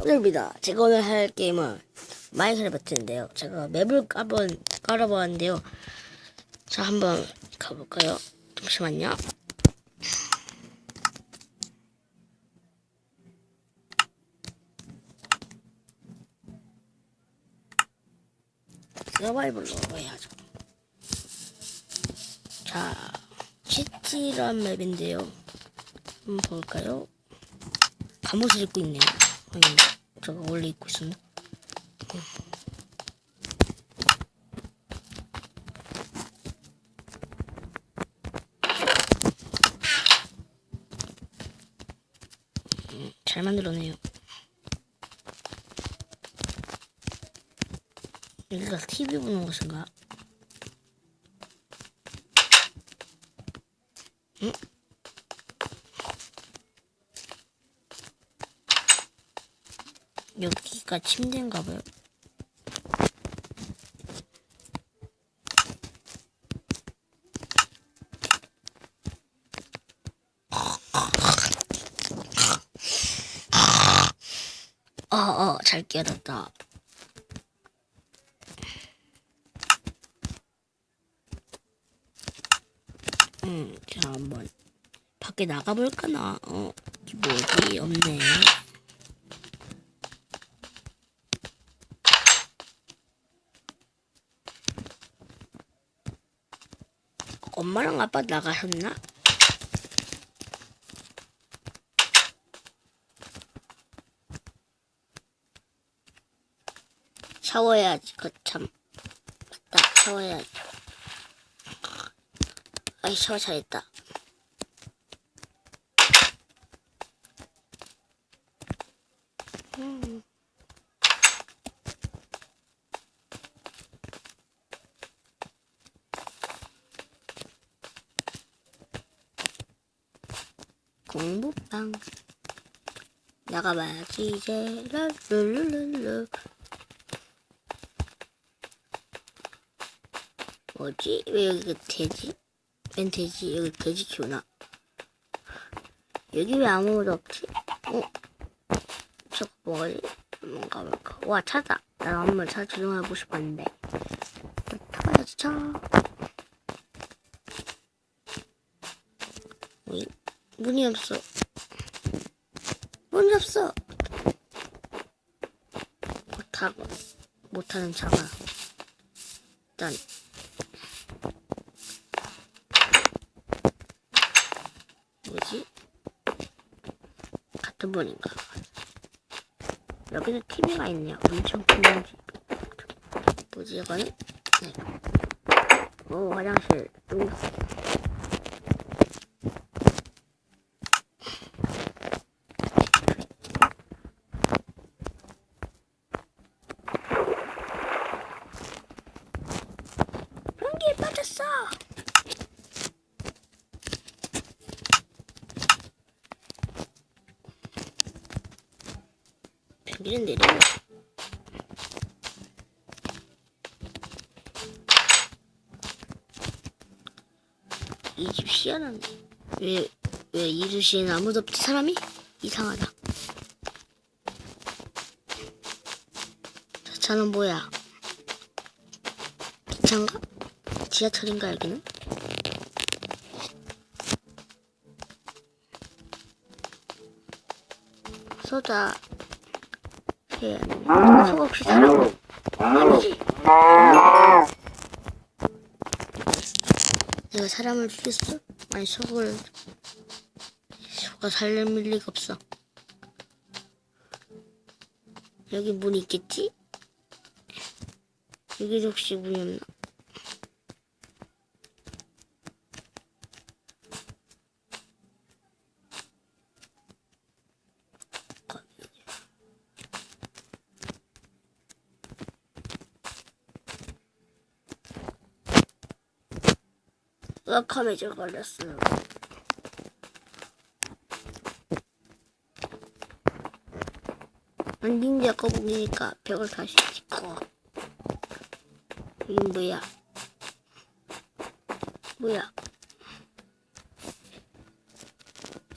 오늘입니다. 제가 오늘 할 게임은 마인크래프트인데요. 제가 맵을 한번 깔아보았는데요. 자, 한번 가볼까요? 잠시만요. 서바이벌로 해야죠. 자, 시티란 맵인데요. 한번 볼까요? 갑옷을 입고 있네요. 아니, 제가 원래 입고 있었나? 음, 잘 만들었네요. 여기가 TV 보는 곳인가? 응? 여기가 침대인가 봐요. 어, 어, 잘 깨닫다. 음, 자, 한번 밖에 나가볼까나? 어, 뭐지? 없네. 엄마랑 아빠 나가셨나? 샤워해야지, 거참. 맞다, 샤워해야지. 아이, 샤워 잘했다. 음. 공부방 나가봐야지 이제 랄룰룰룰루 뭐지? 왜 여기 돼지? 웬 돼지? 여기 돼지 키우나? 여기 왜 아무도 없지? 어? 저거 뭐지? 뭔가 볼까? 와 차다 나 한번 차 조종해보고 싶었는데 타야지 차 어이? 문이 없어. 문이 없어. 못하고, 못하는 차가. 일단. 뭐지? 같은 분인가? 여기는 TV가 있네요. 엄청 큰 집. 뭐지, 이거는? 네. 오, 화장실. 또. 변기에 빠졌어. 변기는 내려. 이집 희한한데. 왜, 왜 이주시에는 아무도 없지, 사람이? 이상하다. 저 차는 뭐야? 기차인가? 지하철인가 여기는? 소다 예, 속 없이 사람 아니지 내가 사람을 죽였어? 아니 속을 속가 살려밀 리가 없어 여기 문 있겠지? 여기도 혹시 문이 없나? 웹카메라 걸렸어요. 안진지 아까 보니까 벽을 다시 찍고 이건 뭐야? 뭐야?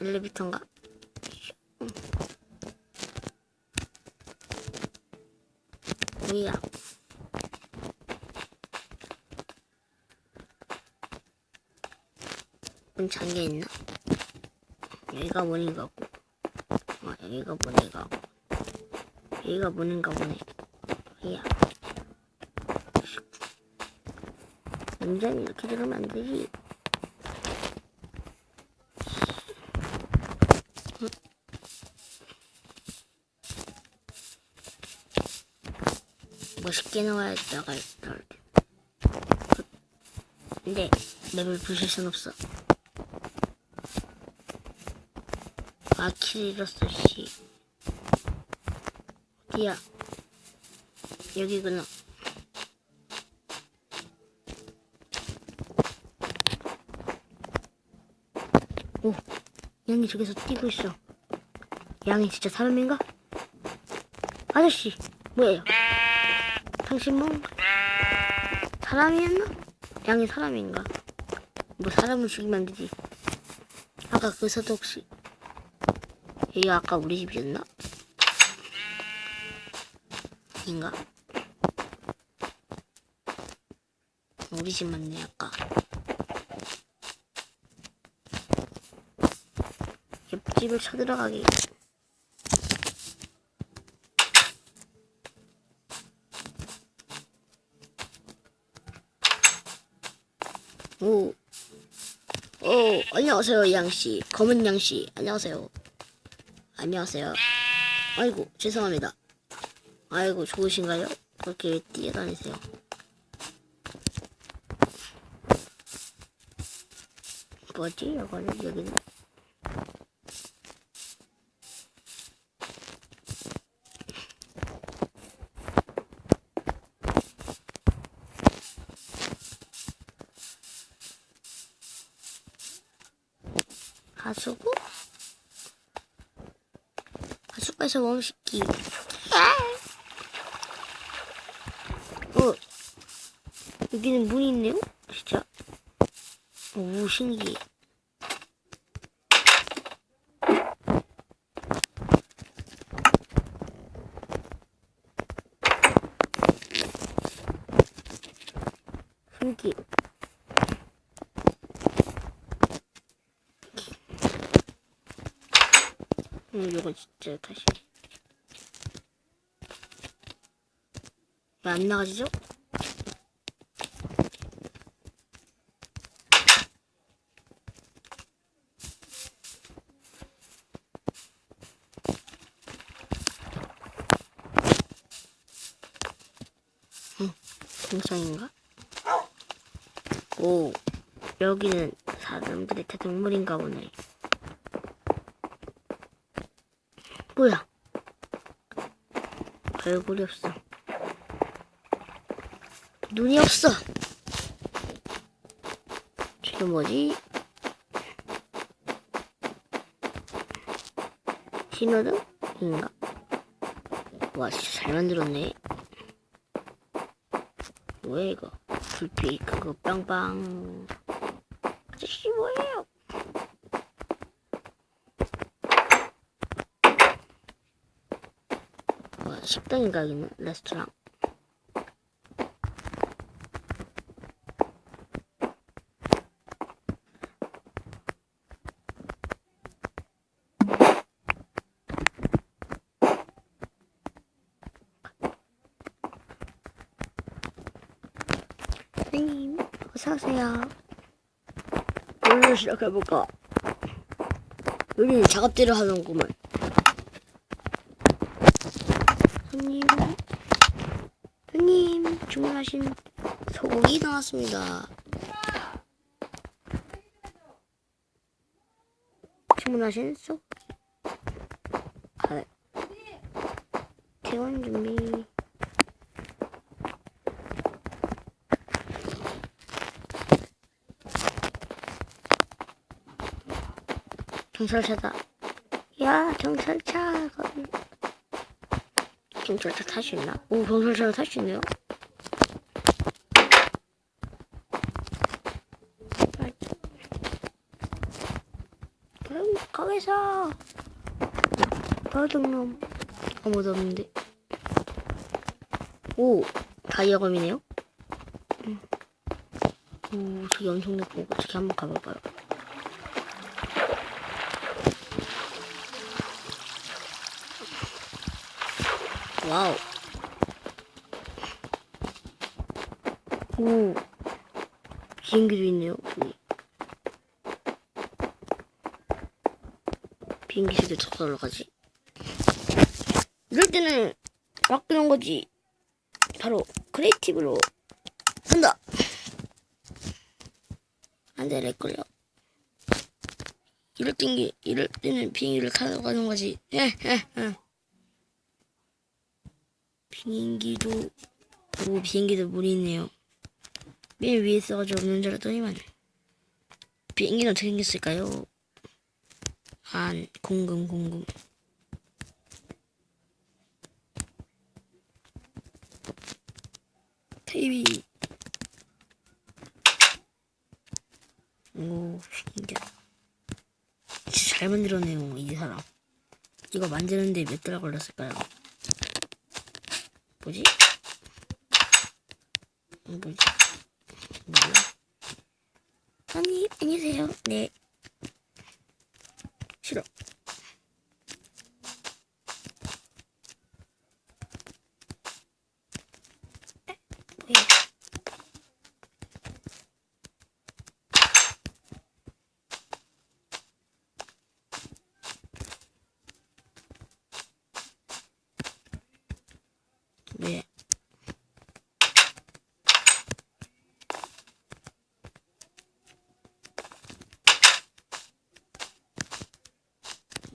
엘리베이터인가? 뭐야? 문 잠겨 있나? 여기가 문인가 보고. 아, 여기가 문인가 보고. 여기가 문인가 보네. 뭐야? 완전 이렇게 들으면 안 되지. 멋있게 나와야 나갈 때. 근데 맵을 부실 순 없어. 아, 킬 잃었어, 씨. 어디야? 여기구나. 오, 양이 저기서 뛰고 있어. 양이 진짜 사람인가? 아저씨, 뭐예요? 당신 뭐 사람이었나? 양이 사람인가? 뭐 사람을 죽이면 안 되지. 아까 그 서도 혹시 여기 아까 우리 집이었나? 인가? 우리 집 맞네 아까. 옆집을 쳐들어가기. 오, 오, 안녕하세요, 양씨. 검은 양씨. 안녕하세요. 안녕하세요. 아이고, 죄송합니다. 아이고, 좋으신가요? 그렇게 뛰어다니세요. 뭐지? 여기는, 여기는. 하수구? 하수구에서 멈식기. 어, 여기는 문이 있네요? 진짜. 오. 신기해. 음, 이거 진짜 다시. 왜 안 나가지죠? 응, 동상인가? 오, 여기는 사람들의 대동물인가 보네. 뭐야? 얼굴이 없어. 눈이 없어. 지금 뭐지? 신호등인가? 와, 진짜 잘 만들었네. 뭐야, 이거? 불빛, 그거, 빵빵. 아저씨, 뭐예요? 와, 식당인가, 여기는? 레스토랑. 선생님, 어서오세요. 오늘 시작해볼까? 우리는 작업대로 하는구만. 손님, 손님, 주문하신 소고기 나왔습니다. 주문하신 소 아, 퇴원 준비. 경찰차다. 야, 경찰차. 경찰차 탈 수 있나? 오, 경찰차를 탈 수 있네요. 거기서 도둑놈 아무도 없는데 오, 다이아검이네요. 음. 오, 저기 엄청 높고, 저기 한번 가볼까요? 와우. 오, 비행기도 있네요. 여기. 비행기 세대 어떻게 올라가지? 이럴 때는 바꾸는 거지. 바로 크리에이티브로 한다. 안돼 렉 걸려. 이럴 땐 이럴 때는 비행기를 가져가는 거지. 예, 예, 예. 비행기도 오 비행기도 물이 있네요. 맨 위에 있어가지고 없는 줄 알았더니만 비행기는 어떻게 생겼을까요? 안 궁금 궁금. TV. 오, 신기하다. 진짜 잘 만들었네요, 이 사람. 이거 만드는데 몇달 걸렸을까요? 뭐지? 뭐지? 몰라. 아니, 안녕하세요. 네. 왜?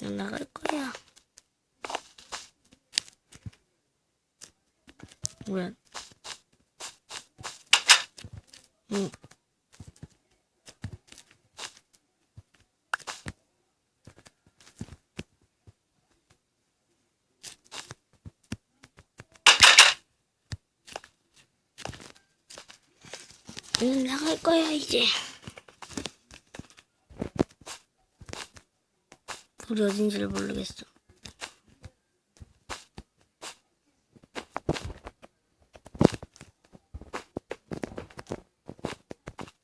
난나갈 거야. 뭐야? 응. 응, 나갈 거야, 이제. 우리 어딘지를 모르겠어.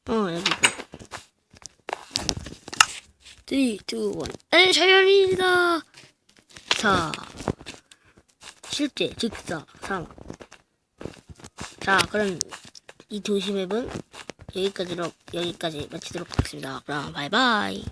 어, 여기고. 3, 2, 1. 에, 자연이다! 자, 실제, 즉사, 사망. 자, 그럼 이 도시 맵은 여기까지로, 여기까지 마치도록 하겠습니다. 그럼 바이바이.